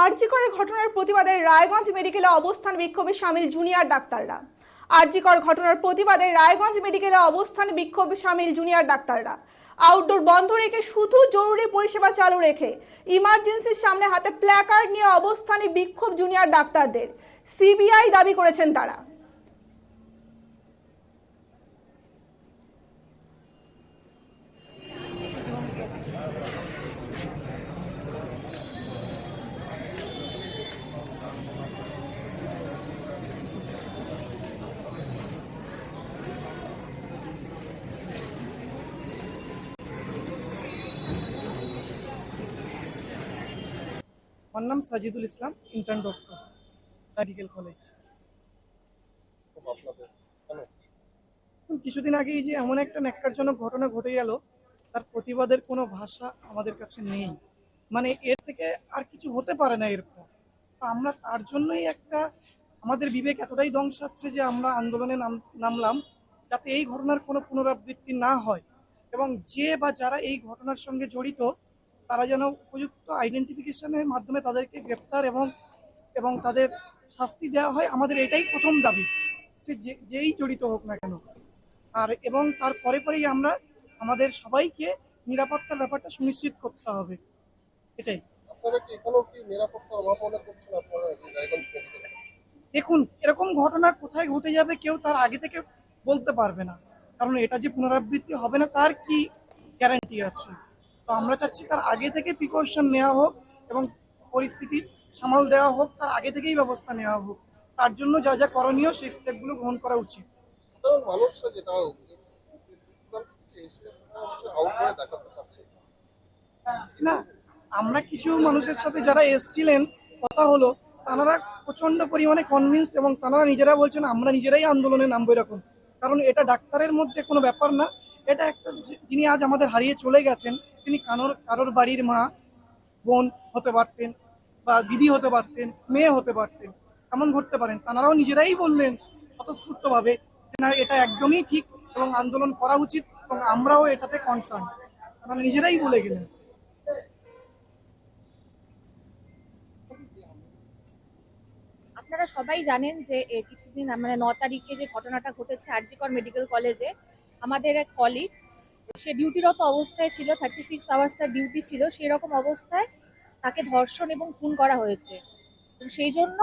আরজিকরের ঘটনার প্রতিবাদে রায়গঞ্জ মেডিকেলে অবস্থান বিক্ষোভে সামিল জুনিয়র ডাক্তাররা। আরজিকর ঘটনার প্রতিবাদে রায়গঞ্জ মেডিকেলে অবস্থান বিক্ষোভে সামিল জুনিয়র ডাক্তাররা। আউটডোর বন্ধ রেখে শুধু জরুরি পরিষেবা চালু রেখে ইমার্জেন্সির সামনে হাতে প্ল্যাকার্ড নিয়ে অবস্থানে বিক্ষোভ জুনিয়র ডাক্তারদের। সিবিআই দাবি করেছেন তারা। আমার নাম Sajidul Islam intern doctor medical college কিছুদিন আগেই যে এমন একটা ন্যাক্কারজনক ঘটনা ঘটে গেল, তার প্রতিবাদের কোনো ভাষা আমাদের কাছে নেই। মানে এর থেকে আর কিছু হতে পারে না এরপর আমরা তার জন্যই একটা, আমাদের বিবেক এতটাই ধ্বংসাচ্ছে যে আমরা আন্দোলনে নাম, নামলাম, যাতে এই ঘটনার কোনো পুনরাবৃত্তি না হয়। এবং যে বা যারা এই ঘটনার সঙ্গে জড়িত তারা যেন উপযুক্ত আইডেন্টিফিকেশনের মাধ্যমে তাদেরকে গ্রেপ্তার এবং এবং তাদের শাস্তি দেওয়া হয় আমাদের এটাই প্রথম দাবি। সে যে যেই জড়িত হোক না কেন। আর এবং তার পরে পরেই আমরা আমাদের সবাইকে নিরাপত্তার ব্যাপারটা সুনিশ্চিত করতে হবে। এটাই? দেখুন এরকম ঘটনা কোথায় ঘটে যাবে কেউ তার আগে থেকে বলতে পারবে না। কারণ এটা যে পুনরাবৃত্তি হবে না তার কি গ্যারান্টি আছে? তো আমরা চাচ্ছি তার আগে থেকে প্রিকশন নেওয়া হোক এবং পরিস্থিতি সামাল দেওয়া হোক তার আগে থেকেই ব্যবস্থা নেওয়া হোক। তার জন্য যা যা করণীয় সেই স্টেপগুলো গ্রহণ করা উচিত। না আমরা কিছু মানুষের সাথে যারা এসছিলেন কথা হলো তারা প্রচণ্ড পরিমাণে কনভিন্সড এবং তারা নিজেরা বলছেন আমরা নিজেরাই আন্দোলনে নামবো এরকম। কারণ এটা ডাক্তারের মধ্যে কোনো ব্যাপার না এটা একটা যিনি আজ আমাদের হারিয়ে চলে গেছেন, তিনি কারোর কারোর বাড়ির মা, বোন হতে পারতেন বা দিদি হতে পারতেন, মেয়ে হতে পারতেন, এমন ঘটতে পারেন। তাঁরাও নিজেরাই বললেন স্বতঃস্ফূর্তভাবে যে না, এটা একদমই ঠিক এবং আন্দোলন করা উচিত এবং আমরাও এটাতে কনসার্ন তারা নিজেরাই বলে গেলেন। আপনারা সবাই জানেন যে কিছুদিন মানে ন তারিখে যে ঘটনাটা ঘটেছে, আরজিকর মেডিকেল কলেজে আমাদের এক কলিগ সে ডিউটিরত অবস্থায় ছিল থার্টি সিক্স আওয়ার্স তার ডিউটি ছিল সেই রকম অবস্থায় তাকে ধর্ষণ এবং খুন করা হয়েছে। সেই জন্য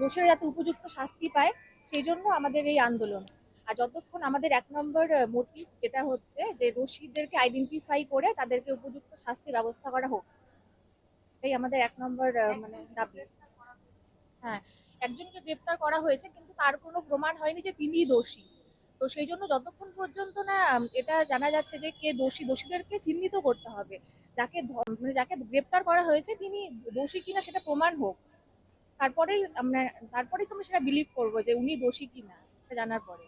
দোষের যাতে উপযুক্ত শাস্তি পায়, সেই জন্য আমাদের এই আন্দোলন। আর যতক্ষণ আমাদের এক নম্বর মোটিভ যেটা হচ্ছে যে দোষীদেরকে আইডেন্টিফাই করে তাদেরকে উপযুক্ত শাস্তি ব্যবস্থা করা হোক। এটাই আমাদের এক নম্বর মানে দাবি। হ্যাঁ একজনকে গ্রেপ্তার করা হয়েছে, কিন্তু তার কোনো প্রমাণ হয়নি যে তিনিই দোষী। তো সেই জন্য যতক্ষণ পর্যন্ত না এটা জানা যাচ্ছে যে কে দোষী, দোষীদেরকে চিহ্নিত করতে হবে। যাকে মানে যাকে গ্রেপ্তার করা হয়েছে তিনি দোষী কিনা সেটা প্রমাণ হোক। তারপরেই আমরা, তারপরেই তুমি সেটা বিলিভ করব যে উনি দোষী কিনা, সেটা জানার পরে।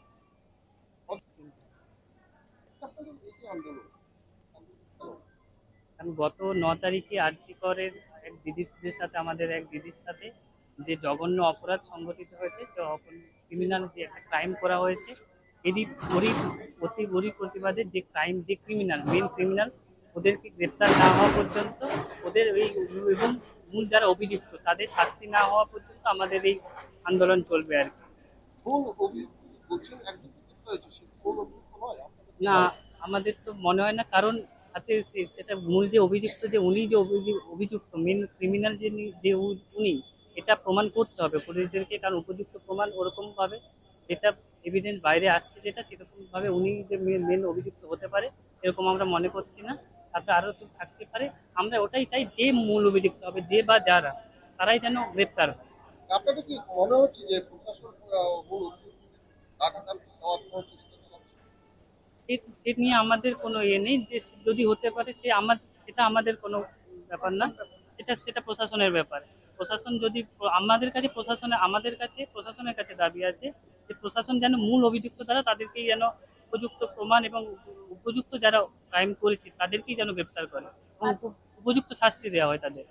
গত ন তারিখে আরজি করের এক দিদির সাথে, আমাদের এক দিদির সাথে যে জঘন্য অপরাধ সংঘটিত হয়েছে যে ক্রিমিনাল যে একটা ক্রাইম করা হয়েছে এরই ওরই প্রতি ওরই প্রতিবাদে যে ক্রাইম যে ক্রিমিনাল মেন ক্রিমিনাল ওদেরকে গ্রেপ্তার না হওয়া পর্যন্ত ওদের এই এবং মূল যারা অভিযুক্ত তাদের শাস্তি না হওয়া পর্যন্ত আমাদের এই আন্দোলন চলবে আর কি। না আমাদের তো মনে হয় না কারণ সাথে সেটা মূল যে অভিযুক্ত যে উনি যে অভিযুক্ত মেন ক্রিমিনাল যে যে উনি এটা প্রমাণ করতে হবে পুলিশদেরকে কারণ উপযুক্ত প্রমাণ ওরকমভাবে যেটা এভিডেন্স বাইরে আসছে যেটা সেরকম ভাবে উনি যে মেন অভিযুক্ত হতে পারে এরকম আমরা মনে করছি না। সাথে আরও কেউ থাকতে পারে। আমরা ওটাই চাই যে মূল অভিযুক্ত হবে যে বা যারা তারাই যেন গ্রেপ্তার হয়। আপনাদের কি মনে হচ্ছে যে প্রশাসন মূল সে নিয়ে আমাদের কোনো ইয়ে নেই যে যদি হতে পারে সে আমাদের সেটা আমাদের কোনো ব্যাপার না। সেটা সেটা প্রশাসনের ব্যাপার। প্রশাসন যদি আমাদের কাছে প্রশাসনে, আমাদের কাছে, প্রশাসনের কাছে দাবি আছে যে প্রশাসন যেন মূল অভিযুক্ত দ্বারা তাদেরকেই যেন উপযুক্ত প্রমাণ এবং উপযুক্ত যারা ক্রাইম করেছে, তাদেরকেই যেন গ্রেপ্তার করে এবং উপ- উপযুক্ত শাস্তি দেওয়া হয় তাদের।